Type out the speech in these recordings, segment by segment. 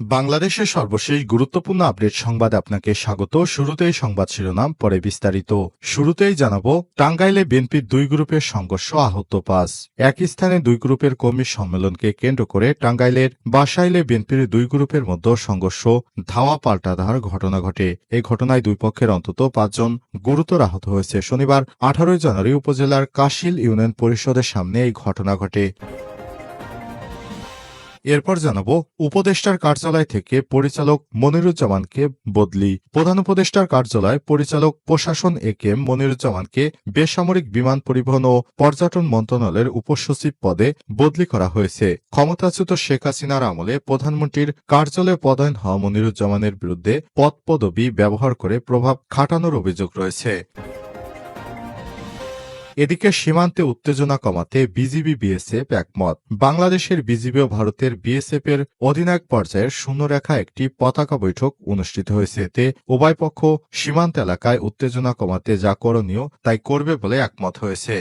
বাংলাদেশের সর্বশেষ গুরুত্বপূর্ণ আপডেট সংবাদ আপনাকে স্বাগত। শুরুতেই সংবাদ শিরোনাম, পরে বিস্তারিত। শুরুতেই জানাব, টাঙ্গাইলে বিএনপির দুই গ্রুপের সংঘর্ষ আহত পাঁচ। একই স্থানে দুই গ্রুপের কর্মী সম্মেলনকে কেন্দ্র করে টাঙ্গাইলের বাসাইলে বিএনপির দুই গ্রুপের মধ্যে সংঘর্ষ ধাওয়া পাল্টা ধার ঘটনা ঘটে। এই ঘটনায় দুই পক্ষের অন্তত পাঁচজন গুরুতর আহত হয়েছে। শনিবার আঠারোই জানুয়ারি উপজেলার কাশিল ইউনিয়ন পরিষদের সামনে এই ঘটনা ঘটে। এরপর জানাব, উপদেষ্টার কার্যালয় থেকে পরিচালক মনিরুজ্জামানকে বদলি। প্রধান উপদেষ্টার কার্যালয় পরিচালক প্রশাসন এ কে মনিরুজ্জামানকে বেসামরিক বিমান পরিবহন ও পর্যটন মন্ত্রণালয়ের উপসচিব পদে বদলি করা হয়েছে। ক্ষমতাচ্যুত শেখ হাসিনার আমলে প্রধানমন্ত্রীর কার্যালয়ে পদায়ন হওয়া মনিরুজ্জামানের বিরুদ্ধে পদ পদবি ব্যবহার করে প্রভাব খাটানোর অভিযোগ রয়েছে। এদিকে সীমান্তে উত্তেজনা কমাতে বিজিবি বিএসএফ একমত। বাংলাদেশের বিজিবি ও ভারতের বিএসএফ এর অধিনায়ক পর্যায়ের শূন্যরেখা একটি পতাকা বৈঠক অনুষ্ঠিত হয়েছে। এতে উভয় পক্ষ সীমান্ত এলাকায় উত্তেজনা কমাতে যা করণীয় তাই করবে বলে একমত হয়েছে।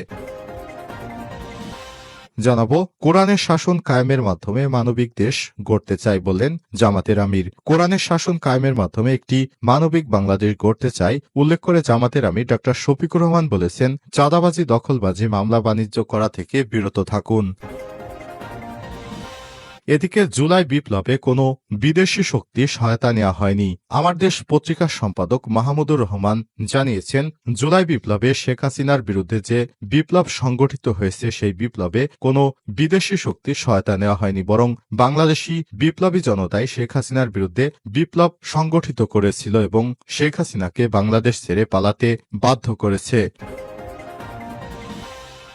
জানাব, কোরআনের শাসন কায়েমের মাধ্যমে মানবিক দেশ গড়তে চাই বললেন জামাতের আমির। কোরআনের শাসন কায়েমের মাধ্যমে একটি মানবিক বাংলাদেশ গড়তে চাই উল্লেখ করে জামাতের আমির ডক্টর শফিকুর রহমান বলেছেন, চাঁদাবাজি, দখলবাজি, মামলা বাণিজ্য করা থেকে বিরত থাকুন। এদিকে জুলাই বিপ্লবে কোনো বিদেশি শক্তি সহায়তা নেওয়া হয়নি। আমার দেশ পত্রিকার সম্পাদক মাহমুদুর রহমান জানিয়েছেন, জুলাই বিপ্লবে শেখ হাসিনার বিরুদ্ধে যে বিপ্লব সংগঠিত হয়েছে, সেই বিপ্লবে কোনো বিদেশি শক্তি সহায়তা নেওয়া হয়নি, বরং বাংলাদেশি বিপ্লবী জনতাই শেখ হাসিনার বিরুদ্ধে বিপ্লব সংগঠিত করেছিল এবং শেখ হাসিনাকে বাংলাদেশ ছেড়ে পালাতে বাধ্য করেছে।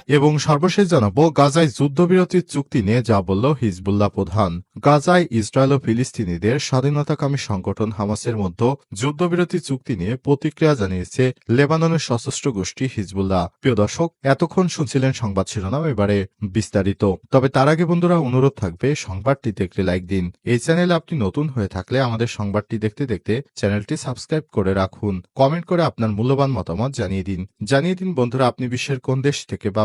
এবং সর্বশেষ জানাব, গাজায় যুদ্ধবিরতির চুক্তি নিয়ে যা বলল হিজবুল্লাহ প্রধান। গাজায় ইসরায়েল ও ফিলিস্তিনিদের স্বাধীনতাকামী সংগঠন হামাসের মধ্যে যুদ্ধবিরতি চুক্তি নিয়ে প্রতিক্রিয়া জানিয়েছে লেবাননের সশস্ত্র গোষ্ঠী হিজবুল্লাহ। প্রিয় দর্শক, এতক্ষণ শুনছিলেন সংবাদ শিরোনাম, এবারে বিস্তারিত। তবে তার আগে বন্ধুরা, অনুরোধ থাকবে, সংবাদটিতে একটি লাইক দিন। এই চ্যানেলে আপনি নতুন হয়ে থাকলে আমাদের সংবাদটি দেখতে দেখতে চ্যানেলটি সাবস্ক্রাইব করে রাখুন। কমেন্ট করে আপনার মূল্যবান মতামত জানিয়ে দিন। জানিয়ে দিন বন্ধুরা, আপনি বিশ্বের কোন দেশ থেকে বা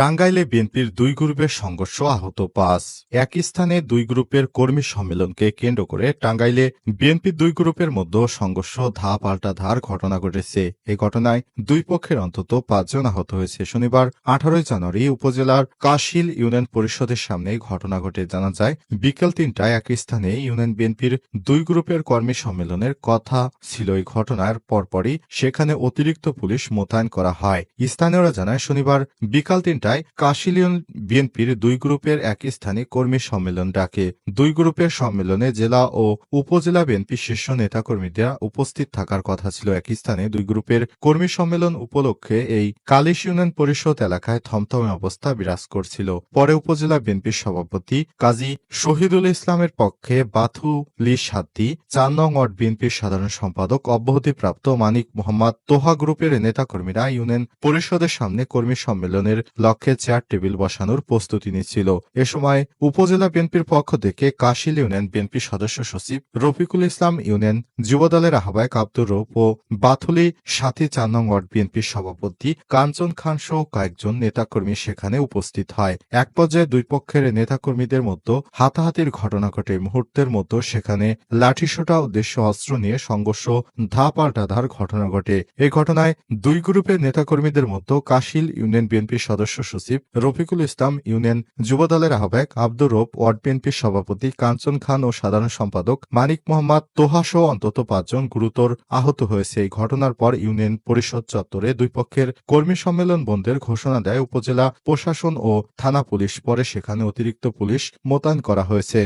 টাঙ্গাইলে বিএনপির দুই গ্রুপের সংঘর্ষ আহত পাঁচ। একই স্থানে দুই গ্রুপের কর্মী সম্মেলনকে কেন্দ্র করে টাঙ্গাইলে বিএনপির দুই গ্রুপের মধ্যে সংঘর্ষ ধা পাল্টা ধার ঘটনা ঘটেছে। এই ঘটনায় দুই পক্ষের অন্তত পাঁচজন আহত হয়েছে। শনিবার, আঠারোই জানুয়ারি উপজেলার কাশিল ইউনিয়ন পরিষদের সামনে ঘটনা ঘটে। জানা যায়, বিকেল তিনটায় একই স্থানে ইউনিয়ন বিএনপির দুই গ্রুপের কর্মী সম্মেলনের কথা ছিল। এই ঘটনার পরপরই সেখানে অতিরিক্ত পুলিশ মোতায়েন করা হয়। স্থানীয়রা জানায়, শনিবার বিকাল তিনটায় কাশিলিয়ন বিএনপির দুই গ্রুপের একই স্থানে কর্মী সম্মেলন ডাকে। দুই গ্রুপের সম্মেলনে জেলা ও উপজেলা বিএনপি শীর্ষ নেতাকর্মীরা উপস্থিত থাকার কথা ছিল। একই স্থানে দুই গ্রুপের কর্মী সম্মেলন উপলক্ষে এই কালিশ ইউনিয়ন পরিষদ এলাকায় থমথমে অবস্থা বিরাজ করছিল। পরে উপজেলা বিএনপির সভাপতি কাজী শহীদুল ইসলামের পক্ষে বাথুলি সাদ্দি, চার নং ওয়ার্ড বিএনপির সাধারণ সম্পাদক অব্যাহতিপ্রাপ্ত মানিক মোহাম্মদ তোহা গ্রুপের নেতাকর্মীরা ইউনিয়ন পরিষদের সামনে কর্মী সম্মেলনের লক্ষ্যে চেয়ার টেবিল বসানোর প্রস্তুতি নিচ্ছিল। এ সময় উপজেলা বিএনপির পক্ষ থেকে কাশিল ইউনিয়ন বিএনপি সদস্য সচিব রফিকুল ইসলাম ইউনিয়ন যুবদলের আহ্বায়ক আব্দুর রৌফ ও বাথুলি সাথী চার ওয়ার্ড বিএনপির সভাপতি কাঞ্চন খান সহ কয়েকজন নেতাকর্মী সেখানে উপস্থিত হয়। এক পর্যায়ে দুই পক্ষের নেতাকর্মীদের মধ্যে হাতাহাতির ঘটনা ঘটে। মুহূর্তের মতো সেখানে লাঠিসোটা উদ্দেশ্য অস্ত্র নিয়ে সংঘর্ষ ধা পাল্টাধার ঘটনা ঘটে। এই ঘটনায় দুই গ্রুপের নেতাকর্মীদের মধ্যে কাশিল ইউনিয়ন বিএনপির সদস্য সচিব রফিকুল ইসলাম ইউনিয়ন যুব দলের আহ্বায়ক আব্দুর রব, ওয়ার্ড বিএনপির সভাপতি কাঞ্চন খান ও সাধারণ সম্পাদক মানিক মোহাম্মদ তোহা সহ অন্তত পাঁচজন গুরুতর আহত হয়েছে। এই ঘটনার পর ইউনিয়ন পরিষদ চত্বরে দুই পক্ষের কর্মী সম্মেলন বন্ধের ঘোষণা দেয় উপজেলা প্রশাসন ও থানা পুলিশ। পরে সেখানে অতিরিক্ত পুলিশ মোতায়েন করা হয়েছে।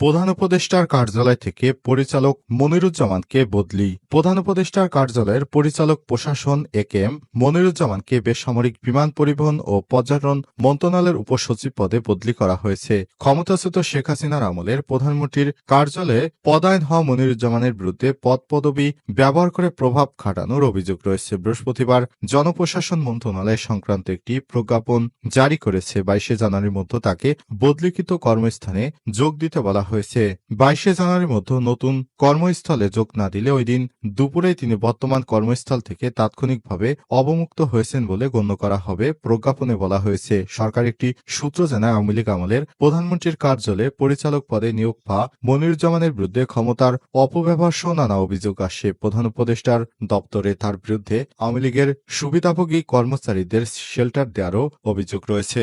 প্রধান উপদেষ্টার কার্যালয় থেকে পরিচালক মনিরুজ্জামানকে বদলি। প্রধান উপদেষ্টার কার্যালয়ের পরিচালক প্রশাসন এ কে এম মনিরুজ্জামানকে বেসামরিক বিমান পরিবহন ও পর্যটন মন্ত্রণালয়ের উপসচিব পদে বদলি করা হয়েছে। ক্ষমতাচ্যুত শেখ হাসিনার আমলের প্রধানমন্ত্রীর কার্যালয়ে পদায়ন হওয়া মনিরুজ্জামানের বিরুদ্ধে পদ পদবি ব্যবহার করে প্রভাব খাটানোর অভিযোগ রয়েছে। বৃহস্পতিবার জনপ্রশাসন মন্ত্রণালয় সংক্রান্ত একটি প্রজ্ঞাপন জারি করেছে। বাইশে জানুয়ারির মধ্যে তাকে বদলিকৃত কর্মস্থানে যোগ দিতে বলা হয়েছে। বাইশে জানুয়ারির মধ্যে নতুন কর্মস্থলে যোগ না দিলে ওই দিন দুপুরেই তিনি বর্তমান কর্মস্থল থেকে তাৎক্ষণিকভাবে অবমুক্ত হয়েছেন বলে গণ্য করা হবে, প্রজ্ঞাপনে বলা হয়েছে। সরকার একটি সূত্র জানায়, আওয়ামী লীগ আমলের প্রধানমন্ত্রীর কার্যালয়ে পরিচালক পদে নিয়োগ পা মনিরুজ্জামানের বিরুদ্ধে ক্ষমতার অপব্যবহার সহ নানা অভিযোগ আসে। প্রধান উপদেষ্টার দপ্তরে তার বিরুদ্ধে আওয়ামী লীগের সুবিধাভোগী কর্মচারীদের শেল্টার দেওয়ারও অভিযোগ রয়েছে।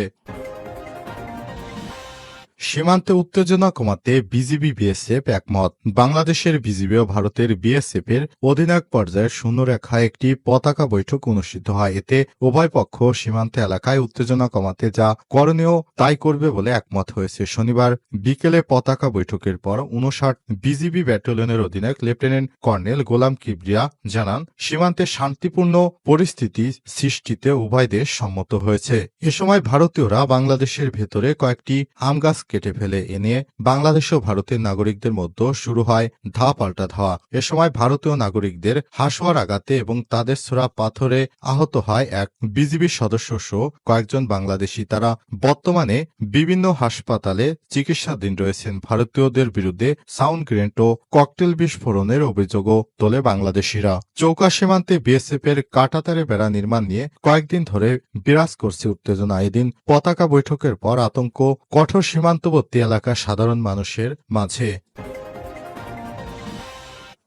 সীমান্তে উত্তেজনা কমাতে বিজিবি বিএসএফ একমত। বাংলাদেশের বিজিবি ও ভারতের বিএসএফ এর অধিনায়ক পর্যায়ের শূন্যরেখায় একটি পতাকা বৈঠক অনুষ্ঠিত হয়। এতে উভয় পক্ষ সীমান্ত এলাকায় উত্তেজনা কমাতে যা করণীয় তাই করবে বলে একমত হয়েছে। শনিবার বিকেলে পতাকা বৈঠকের পর উনষাট বিজিবি ব্যাটালিয়নের অধিনায়ক লেফটেন্যান্ট কর্নেল গোলাম কিবরিয়া জানান, সীমান্তে শান্তিপূর্ণ পরিস্থিতি সৃষ্টিতে উভয় দেশ সম্মত হয়েছে। এ সময় ভারতীয়রা বাংলাদেশের ভেতরে কয়েকটি আম গাছ কেটে ফেলে এ নিয়ে বাংলাদেশ ও ভারতের নাগরিকদের মধ্যে শুরু হয় ধা পাল্টা ধাওয়া। এ সময় ভারতীয় নাগরিকদের হাসুয়ার আঘাতে এবং তাদের ছোড়া পাথরে আহত হয় এক বিজিবি সদস্য সহ কয়েকজন বাংলাদেশি। তারা বর্তমানে বিভিন্ন হাসপাতালে চিকিৎসাধীন রয়েছেন। ভারতীয়দের বিরুদ্ধে সাউন্ড গ্রেনেড ও ককটেল বিস্ফোরণের অভিযোগও তোলে বাংলাদেশিরা। চৌকা সীমান্তে বিএসএফ এর কাটাতারে বেড়া নির্মাণ নিয়ে কয়েকদিন ধরে বিরাজ করছে উত্তেজনা। এদিন পতাকা বৈঠকের পর আতঙ্ক, কঠোর সীমান্তবর্তী এলাকার সাধারণ মানুষের মাঝে।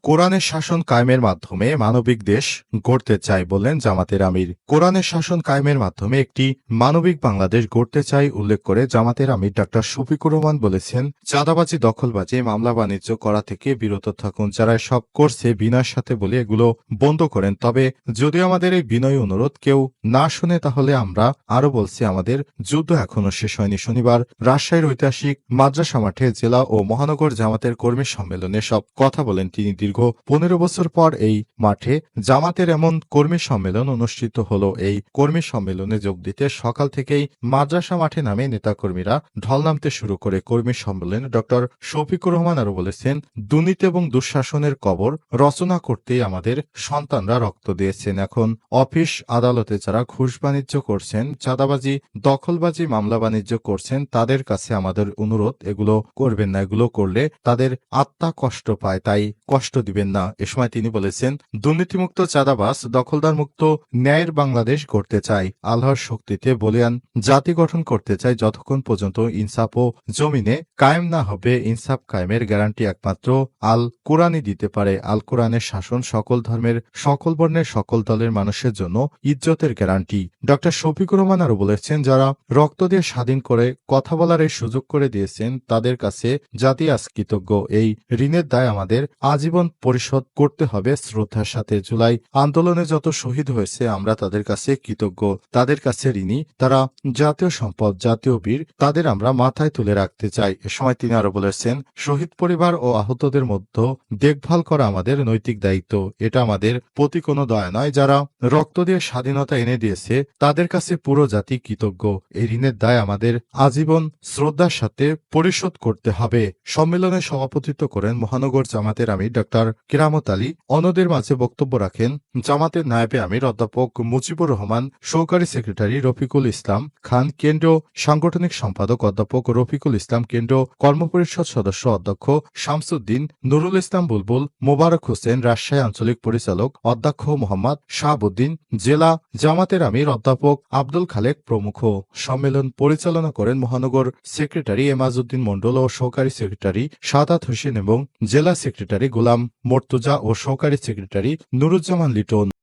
কোরআনের শাসন কায়েমের মাধ্যমে মানবিক দেশ গড়তে চাই বললেন জামাতের আমির। কোরআনের শাসন কায়েমের মাধ্যমে একটি মানবিক বাংলাদেশ গড়তে চাই উল্লেখ করে জামাতের আমির ডাক্তার শফিকুর রহমান বলেছেন, চাঁদাবাজি, দখলবাজি, মামলা বাণিজ্য করা থেকে বিরত থাকুন যারা সব করছে বিনয়ের সাথে বলে এগুলো বন্ধ করেন। তবে যদি আমাদের এই বিনয় অনুরোধ কেউ না শুনে তাহলে আমরা আরও বলছি, আমাদের যুদ্ধ এখনও শেষ হয়নি। শনিবার রাজশাহীর ঐতিহাসিক মাদ্রাসা মাঠে জেলা ও মহানগর জামাতের কর্মী সম্মেলনে সব কথা বলেন তিনি। দীর্ঘ পনেরো বছর পর এই মাঠে জামাতের এমন কর্মী সম্মেলন অনুষ্ঠিত হল। এই কর্মী সম্মেলনে যোগ দিতে সকাল থেকেই মাদ্রাসা মাঠে নামে নেতাকর্মীরা ঢল নামতে শুরু করে। কর্মী সম্মেলনে ডক্টর শফিকুর রহমান আরও বলেছেন, দুর্নীতি এবং দুঃশাসনের কবর রচনা করতেই আমাদের সন্তানরা রক্ত দিয়েছেন। এখন অফিস আদালতে যারা ঘুষ বাণিজ্য করছেন, চাঁদাবাজি, দখলবাজি, মামলা বাণিজ্য করছেন, তাদের কাছে আমাদের অনুরোধ, এগুলো করবেন না। এগুলো করলে তাদের আত্মা কষ্ট পায়, তাই কষ্ট দিবেন না। এ সময় তিনি বলেছেন, দুর্নীতিমুক্ত চাঁদাবাস দখলদার মুক্ত ন্যায়ের বাংলাদেশ গড়তে চাই আল্লাহর শক্তিতে বলিয়ান জাতি গঠন করতে চাই যতক্ষণ পর্যন্ত ইনসাফ ও জমিনে কায়েম না হবে। ইনসাফ কায়েমের গ্যারান্টি একমাত্র আল কোরআনই দিতে পারে। আল কোরআনের শাসন সকল ধর্মের, সকল বর্ণের, সকল দলের মানুষের জন্য ইজ্জতের গ্যারান্টি। ডক্টর শফিকুর রহমান আরও বলেছেন, যারা রক্ত দিয়ে স্বাধীন করে কথা বলার এই সুযোগ করে দিয়েছেন, তাদের কাছে জাতি আজ কৃতজ্ঞ। এই ঋণের দায় আমাদের। আজীবন পরিশোধ করতে হবে। শ্রদ্ধার সাথে জুলাই আন্দোলনে যত শহীদ হয়েছে, আমরা তাদের কাছে কৃতজ্ঞ। তাদের কাছে ঋণী। তারা জাতীয় সম্পদ, জাতীয় বীর, তাদের আমরা মাথায় তুলে রাখতে চাই। এ সময় তিনি আরও বলেছেন, শহীদ পরিবার ও আহতদের মধ্যে দেখভাল করা আমাদের নৈতিক দায়িত্ব। এটা আমাদের প্রতি কোনো দয়া নয়। যারা রক্ত দিয়ে স্বাধীনতা এনে দিয়েছে, তাদের কাছে পুরো জাতি কৃতজ্ঞ। এই ঋণের দায় আমাদের আজীবন শ্রদ্ধার সাথে পরিশোধ করতে হবে। সম্মেলনে সভাপতিত্ব করেন মহানগর জামাতের আমি আমির ডক্টর কিরামত আলী অন্যদের মাঝে বক্তব্য রাখেন জামাতের নায়েবে আমির অধ্যাপক মুজিবুর রহমান, সহকারী সেক্রেটারি রফিকুল ইসলাম খান, কেন্দ্রীয় সাংগঠনিক সম্পাদক অধ্যাপক রফিকুল ইসলাম, কেন্দ্রীয় কর্মপরিষদ সদস্য অধ্যক্ষ শামসুদ্দিন, নুরুল ইসলাম বুলবুল, মোবারক হোসেন, রাজশাহী আঞ্চলিক পরিচালক অধ্যক্ষ মোহাম্মদ শাহাবুদ্দিন, জেলা জামাতের আমির অধ্যাপক আব্দুল খালেক প্রমুখ। সম্মেলন পরিচালনা করেন মহানগর সেক্রেটারি এমাজউদ্দিন মণ্ডল ও সহকারী সেক্রেটারি সাদাত হোসেন এবং জেলা সেক্রেটারি গোলাম মর্তুজা ও সহকারী সেক্রেটারি নুরুজ্জামান লিটন।